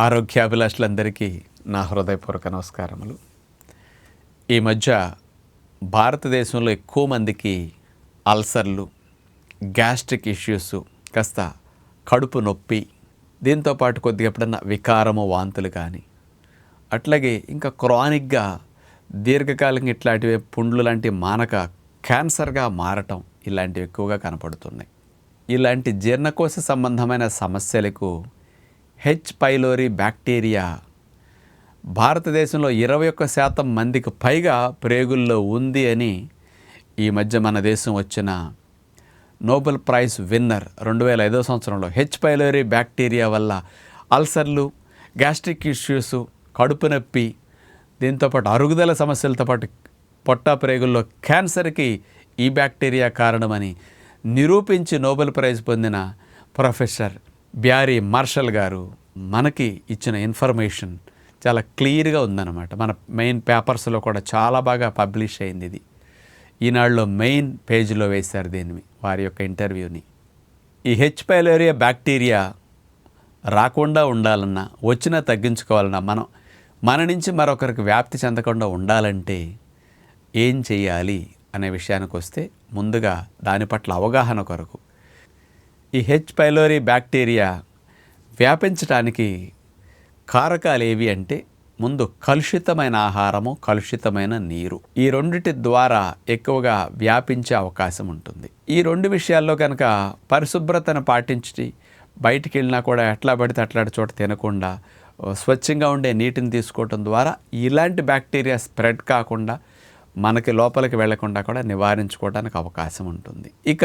ఆరోగ్యాభిలాషులందరికీ నా హృదయపూర్వక నమస్కారములు. ఈ మధ్య భారతదేశంలో ఎక్కువ మందికి అల్సర్లు గ్యాస్ట్రిక్ ఇష్యూస్ కాస్త కడుపు నొప్పి దీంతో పాటు కొద్దిగా ఎప్పుడన్నా వికారము వాంతులు కానీ అట్లాగే ఇంకా క్రానిక్గా దీర్ఘకాలంగా ఇట్లాంటివి పుండ్లు లాంటి మానక క్యాన్సర్గా మారటం ఇలాంటివి ఎక్కువగా కనపడుతున్నాయి. ఇలాంటి జీర్ణకోశ సంబంధమైన సమస్యలకు హెచ్ పైలోరీ బ్యాక్టీరియా భారతదేశంలో ఇరవై ఒక్క శాతం మందికి పైగా ప్రేగుల్లో ఉంది అని ఈ మధ్య మన దేశం వచ్చిన నోబెల్ ప్రైజ్ విన్నర్ రెండు వేల ఐదో సంవత్సరంలో హెచ్ పైలోరీ బ్యాక్టీరియా వల్ల అల్సర్లు గ్యాస్ట్రిక్ ఇష్యూస్ కడుపు నొప్పి దీంతోపాటు అరుగుదల సమస్యలతో పాటు పొట్ట ప్రేగుల్లో క్యాన్సర్కి ఈ బ్యాక్టీరియా కారణమని నిరూపించి నోబెల్ ప్రైజ్ పొందిన ప్రొఫెసర్ బ్యారీ మార్షల్ గారు. మనకి ఇచ్చిన ఇన్ఫర్మేషన్ చాలా క్లియర్గా ఉందన్నమాట. మన మెయిన్ పేపర్స్లో కూడా చాలా బాగా పబ్లిష్ అయింది ఇది. ఈనాడులో మెయిన్ పేజీలో వేశారు దీన్ని వారి యొక్క ఇంటర్వ్యూని. ఈ హెచ్ పైలోరియా బ్యాక్టీరియా రాకుండా ఉండాలన్నా వచ్చినా తగ్గించుకోవాలన్నా మనం మన నుంచి మరొకరికి వ్యాప్తి చెందకుండా ఉండాలంటే ఏం చేయాలి అనే విషయానికి వస్తే ముందుగా దాని పట్ల అవగాహన కొరకు. ఈ హెచ్ పైలోరీ బ్యాక్టీరియా వ్యాపించడానికి కారకాలు ఏవి అంటే ముందు కలుషితమైన ఆహారము కలుషితమైన నీరు. ఈ రెండిటి ద్వారా ఎక్కువగా వ్యాపించే అవకాశం ఉంటుంది. ఈ రెండు విషయాల్లో కనుక పరిశుభ్రతను పాటించి బయటికి వెళ్ళినా కూడా ఎట్లా పడితే అట్లాంటి చోట తినకుండా స్వచ్ఛంగా ఉండే నీటిని తీసుకోవటం ద్వారా ఇలాంటి బ్యాక్టీరియా స్ప్రెడ్ కాకుండా మనకి లోపలికి వెళ్ళకుండా కూడా నివారించుకోవడానికి అవకాశం ఉంటుంది. ఇక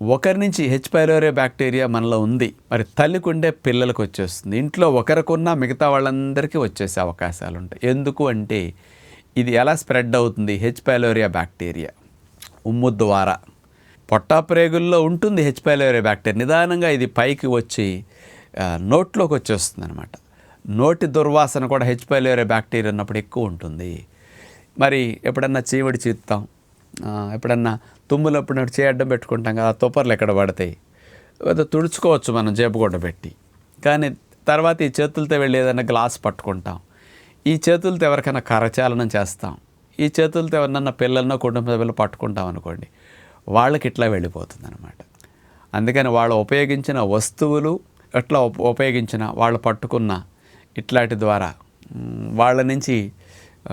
ఒకరి నుంచి హెచ్ పైరోరే బ్యాక్టీరియా మనలో ఉంది. మరి తల్లికి ఉండే పిల్లలకు వచ్చేస్తుంది. ఇంట్లో ఒకరికున్నా మిగతా వాళ్ళందరికీ వచ్చేసే అవకాశాలు ఉంటాయి ఎందుకు అంటే ఇది ఎలా స్ప్రెడ్ అవుతుంది? హెచ్ పైలోరియా బ్యాక్టీరియా ఉమ్ము ద్వారా. పొట్టా ప్రేగుల్లో ఉంటుంది హెచ్ పైలోరియా బ్యాక్టీరియా నిదానంగా ఇది పైకి వచ్చి నోట్లోకి వచ్చేస్తుంది అనమాట నోటి దుర్వాసన కూడా హెచ్ పైలోరియా బ్యాక్టీరియా ఉన్నప్పుడు ఎక్కువ ఉంటుంది. మరి ఎప్పుడన్నా చీవడి చీత్తాం. ఎప్పుడన్నా తుమ్ములప్పుడు చేయడ్డం పెట్టుకుంటాం కదా ఆ తుపర్లు ఎక్కడ పడతాయి? తుడుచుకోవచ్చు మనం జేబుగొడ్డ పెట్టి. కానీ తర్వాత ఈ చేతులతో వెళ్ళి ఏదైనా గ్లాస్ పట్టుకుంటాం. ఈ చేతులతో ఎవరికైనా కరచాలనం చేస్తాం. ఈ చేతులతో ఎవరినన్నా పిల్లలనో కుటుంబ సభ్యులు పట్టుకుంటాం అనుకోండి వాళ్ళకి ఇట్లా వెళ్ళిపోతుంది అనమాట అందుకని వాళ్ళు ఉపయోగించిన వస్తువులు ఎట్లా ఉప- ఉపయోగించిన వాళ్ళు పట్టుకున్న ఇట్లాంటి ద్వారా వాళ్ళ నుంచి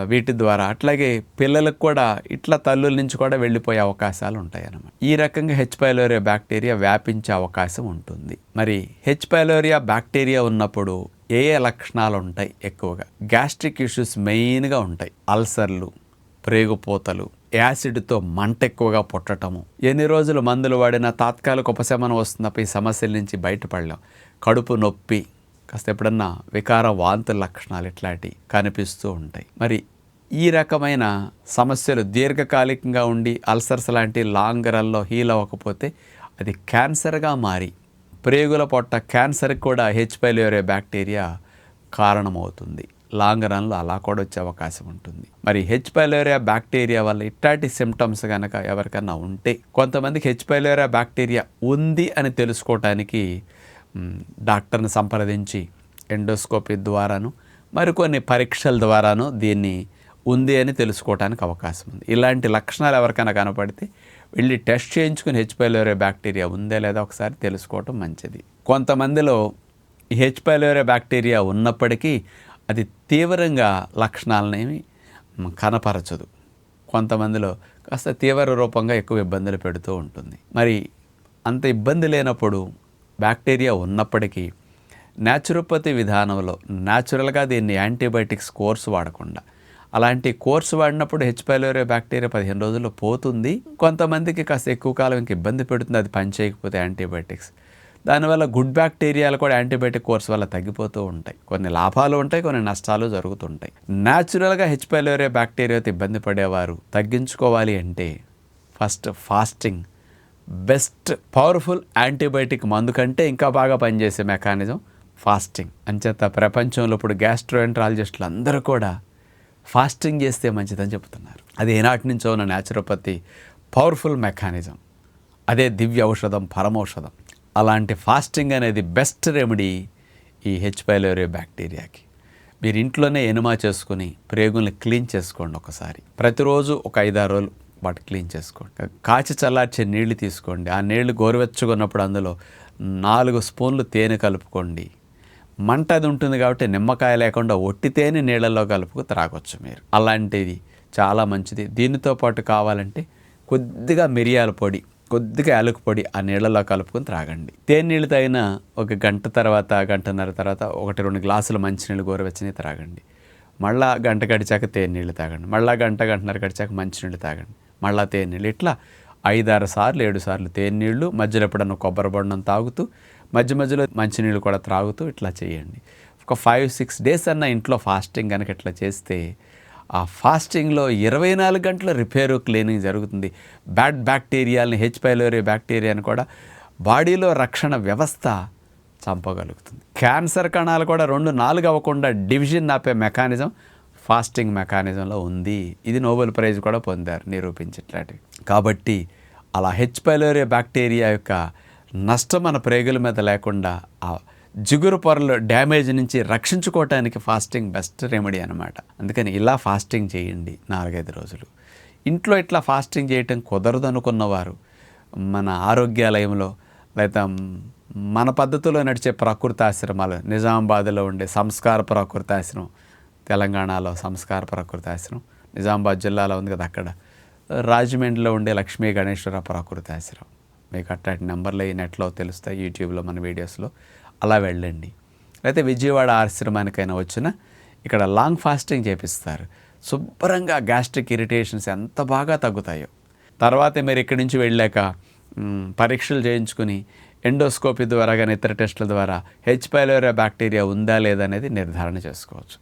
వీటి ద్వారా. అట్లాగే పిల్లలకు కూడా ఇట్లా తల్లుల నుంచి కూడా వెళ్ళిపోయే అవకాశాలు ఉంటాయి అన్నమాట ఈ రకంగా హెచ్ పైలోరియా బ్యాక్టీరియా వ్యాపించే అవకాశం ఉంటుంది. మరి హెచ్ పైలోరియా బ్యాక్టీరియా ఉన్నప్పుడు ఏ ఏ లక్షణాలు ఉంటాయి ఎక్కువగా? గ్యాస్ట్రిక్ ఇష్యూస్ మెయిన్గా ఉంటాయి. అల్సర్లు ప్రేగుపోతలు యాసిడ్తో మంట ఎక్కువగా పుట్టటము. ఎన్ని రోజులు మందులు వాడినా తాత్కాలిక ఉపశమనం వస్తున్నప్పుడు ఈ సమస్యల నుంచి బయటపడలేం. కడుపు నొప్పి కాస్త ఎప్పుడన్నా వికార వాంత లక్షణాలు ఇట్లాంటివి కనిపిస్తూ ఉంటాయి. మరి ఈ రకమైన సమస్యలు దీర్ఘకాలికంగా ఉండి అల్సర్స్ లాంటి లాంగ్ రన్లో హీల్ అవ్వకపోతే అది క్యాన్సర్గా మారి ప్రేగుల పొట్ట క్యాన్సర్కి కూడా హెచ్ పైలోరే బ్యాక్టీరియా కారణమవుతుంది. లాంగ్ రన్లో అలా కూడా వచ్చే అవకాశం ఉంటుంది. మరి హెచ్ పైలోరియా బ్యాక్టీరియా వల్ల ఇట్లాంటి సిమ్టమ్స్ కనుక ఎవరికన్నా ఉంటే కొంతమందికి హెచ్ పైలోరియా బ్యాక్టీరియా ఉంది అని తెలుసుకోవటానికి డాక్టర్ని సంప్రదించి ఎండోస్కోపీ ద్వారాను మరికొన్ని పరీక్షల ద్వారాను దీన్ని ఉంది అని తెలుసుకోవడానికి అవకాశం ఉంది. ఇలాంటి లక్షణాలు ఎవరికైనా కనపడితే వెళ్ళి టెస్ట్ చేయించుకుని హెచ్పైలోరే బ్యాక్టీరియా ఉందా లేదా ఒకసారి తెలుసుకోవటం మంచిది. కొంతమందిలో హెచ్పైలోరే బ్యాక్టీరియా ఉన్నప్పటికీ అది తీవ్రంగా లక్షణాలనేమి కనపరచదు. కొంతమందిలో కాస్త తీవ్ర రూపంగా ఎక్కువ ఇబ్బందులు పెడుతూ ఉంటుంది. మరి అంత ఇబ్బంది లేనప్పుడు బ్యాక్టీరియా ఉన్నప్పటికీ న్యాచురోపతి విధానంలో న్యాచురల్గా దీన్ని యాంటీబయాటిక్స్ కోర్స్ వాడకుండా అలాంటి కోర్సు వాడినప్పుడు హెచ్ పైలోరియా బ్యాక్టీరియా పదిహేను రోజుల్లో పోతుంది. కొంతమందికి కాస్త ఎక్కువ కాలం ఇంక ఇబ్బంది పెడుతుంది అది పని చేయకపోతే యాంటీబయాటిక్స్. దానివల్ల గుడ్ బ్యాక్టీరియాలు కూడా యాంటీబయాటిక్ కోర్స్ వల్ల తగ్గిపోతూ ఉంటాయి. కొన్ని లాభాలు ఉంటాయి కొన్ని నష్టాలు జరుగుతుంటాయి. న్యాచురల్గా హెచ్ పైలోరియా బ్యాక్టీరియాతో ఇబ్బంది పడేవారు తగ్గించుకోవాలి అంటే first fasting best powerful antibiotic మందు కంటే ఇంకా బాగా పనిచేసే మెకానిజం ఫాస్టింగ్. అంచేత ప్రపంచంలో ఇప్పుడు గ్యాస్ట్రోఎంట్రాలజిస్టులు అందరూ కూడా ఫాస్టింగ్ చేస్తే మంచిదని చెబుతున్నారు. అది ఏనాటి నుంచో ఉన్న న్యాచురోపతి పవర్ఫుల్ మెకానిజం. అదే దివ్య ఔషధం పరమౌషధం అలాంటి ఫాస్టింగ్ అనేది బెస్ట్ రెమెడీ ఈ హెచ్ పైలోరే బ్యాక్టీరియాకి. మీరు ఇంట్లోనే ఎనుమా చేసుకుని ప్రేగుల్ని క్లీన్ చేసుకోండి ఒకసారి. ప్రతిరోజు ఒక ఐదారు రోజులు వాటి క్లీన్ చేసుకోండి. కాచి చల్లార్చే నీళ్ళు తీసుకోండి. ఆ నీళ్ళు గోరువెచ్చుకున్నప్పుడు అందులో నాలుగు స్పూన్లు తేనె కలుపుకోండి. మంట అది ఉంటుంది కాబట్టి నిమ్మకాయ లేకుండా ఒట్టి తేనె నీళ్ళల్లో కలుపుకు త్రాగొచ్చు మీరు. అలాంటిది చాలా మంచిది. దీనితో పాటు కావాలంటే కొద్దిగా మిరియాల పొడి కొద్దిగా యాలకు పొడి ఆ నీళ్ళలో కలుపుకొని త్రాగండి. తేనె నీళ్ళు తాగిన ఒక గంట తర్వాత గంటన్నర తర్వాత ఒకటి రెండు గ్లాసులు మంచినీళ్ళు గోరువెచ్చని త్రాగండి. మళ్ళా గంట గడిచాక తేనె నీళ్ళు తాగండి. మళ్ళా గంట గంటన్నర గడిచాక మంచినీళ్ళు తాగండి. మళ్ళా తేనె నీళ్ళు ఇట్లా ఐదారు సార్లు ఏడు సార్లు తేనె నీళ్ళు మధ్యలో ఎప్పుడన్నా కొబ్బరి బొండం తాగుతూ మధ్య మధ్యలో మంచినీళ్ళు కూడా త్రాగుతూ ఇట్లా చేయండి. ఒక ఫైవ్ సిక్స్ డేస్ అన్న ఇంట్లో ఫాస్టింగ్ కనుక ఇట్లా చేస్తే ఆ ఫాస్టింగ్లో ఇరవై నాలుగు గంటల రిపేరు క్లీనింగ్ జరుగుతుంది. బ్యాడ్ బ్యాక్టీరియాలని హెచ్ పైలోరే బ్యాక్టీరియాని కూడా బాడీలో రక్షణ వ్యవస్థ చంపగలుగుతుంది. క్యాన్సర్ కణాలు కూడా రెండు నాలుగు అవ్వకుండా డివిజన్ ఆపే మెకానిజం ఫాస్టింగ్ మెకానిజంలో ఉంది. ఇది నోబెల్ ప్రైజ్ కూడా పొందారు నిరూపించేట్లాంటివి కాబట్టి అలా హెచ్ పైలోరే బ్యాక్టీరియా యొక్క నష్టం మన ప్రేగుల మీద లేకుండా ఆ జిగురు పొరలు డ్యామేజ్ నుంచి రక్షించుకోవటానికి ఫాస్టింగ్ బెస్ట్ రెమెడీ అనమాట అందుకని ఇలా ఫాస్టింగ్ చేయండి నాలుగైదు రోజులు. ఇంట్లో ఇట్లా ఫాస్టింగ్ చేయటం కుదరదు అనుకున్నవారు మన ఆరోగ్యాలయంలో లేదా మన పద్ధతిలో నడిచే ప్రకృతి ఆశ్రమాలు నిజామాబాద్లో ఉండే సంస్కార ప్రకృతి ఆశ్రమం తెలంగాణలో సంస్కార ప్రకృతి ఆశ్రమం నిజామాబాద్ జిల్లాలో ఉంది కదా అక్కడ. రాజమండ్రిలో ఉండే లక్ష్మీ గణేశ్వర ప్రకృతి ఆశ్రమం మీకు అట్లాంటి నెంబర్లు ఈ నెట్లో తెలుస్తాయి యూట్యూబ్లో మన వీడియోస్లో. అలా వెళ్ళండి. అయితే విజయవాడ ఆశ్రమానికైనా వచ్చిన ఇక్కడ లాంగ్ ఫాస్టింగ్ చేపిస్తారు. శుభ్రంగా గ్యాస్ట్రిక్ ఇరిటేషన్స్ ఎంత బాగా తగ్గుతాయో. తర్వాత మీరు ఇక్కడి నుంచి వెళ్ళాక పరీక్షలు చేయించుకుని ఎండోస్కోపీ ద్వారా కానీ ఇతర టెస్టుల ద్వారా హెచ్ పైలోరియా బ్యాక్టీరియా ఉందా లేదా అనేది నిర్ధారణ చేసుకోవచ్చు.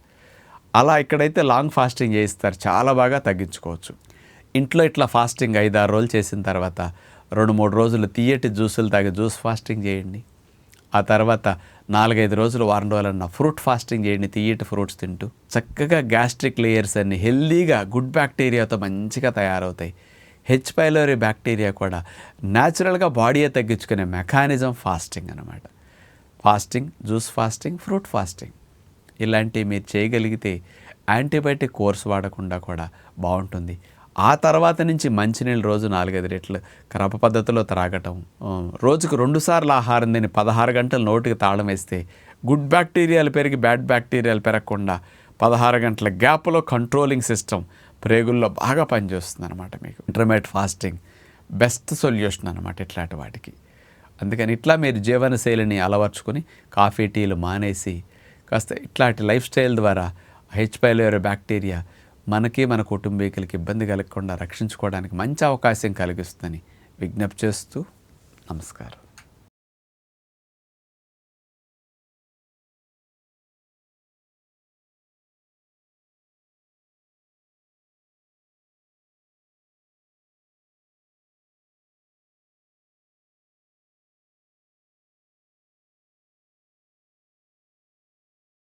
అలా ఇక్కడైతే లాంగ్ ఫాస్టింగ్ చేయిస్తారు. చాలా బాగా తగ్గించుకోవచ్చు. ఇంట్లో ఇట్లా ఫాస్టింగ్ ఐదు ఆరు రోజులు చేసిన తర్వాత రెండు మూడు రోజులు తీయటి జ్యూసులు తాగి జ్యూస్ ఫాస్టింగ్ చేయండి. ఆ తర్వాత నాలుగైదు రోజులు వారం రోజులన్న ఫ్రూట్ ఫాస్టింగ్ చేయండి తీయటి ఫ్రూట్స్ తింటూ. చక్కగా గ్యాస్ట్రిక్ లేయర్స్ అన్ని హెల్దీగా గుడ్ బ్యాక్టీరియాతో మంచిగా తయారవుతాయి. హెచ్ పైలోరీ బ్యాక్టీరియా కూడా న్యాచురల్గా బాడీయే తగ్గించుకునే మెకానిజం ఫాస్టింగ్ అనమాట fasting juice fasting fruit fasting. ఇలాంటివి మీరు చేయగలిగితే యాంటీబయాటిక్ కోర్స్ వాడకుండా కూడా బాగుంటుంది. ఆ తర్వాత నుంచి మంచినీళ్ళు రోజు నాలుగైదు రెట్లు క్రమ పద్ధతిలో త్రాగటం రోజుకు రెండుసార్లు ఆహారం తిని పదహారు గంటలు నోటికి తాళం వేస్తే గుడ్ బ్యాక్టీరియాలు పెరిగి బ్యాడ్ బ్యాక్టీరియాలు పెరగకుండా పదహారు గంటల గ్యాప్లో కంట్రోలింగ్ సిస్టమ్ ప్రేగుల్లో బాగా పనిచేస్తుంది అనమాట మీకు. ఇంటర్మీడియట్ ఫాస్టింగ్ బెస్ట్ సొల్యూషన్ అనమాట ఇట్లాంటి వాటికి. అందుకని ఇట్లా మీరు జీవనశైలిని అలవర్చుకొని కాఫీ టీలు మానేసి కాస్త ఇట్లాంటి లైఫ్ స్టైల్ ద్వారా హెచ్ పైలోరీ బ్యాక్టీరియా మనకి మన కుటుంబీకులకి ఇబ్బంది కలగకుండా రక్షించుకోవడానికి మంచి అవకాశం కలిగిస్తుందని విజ్ఞప్తి చేస్తూ నమస్కారం.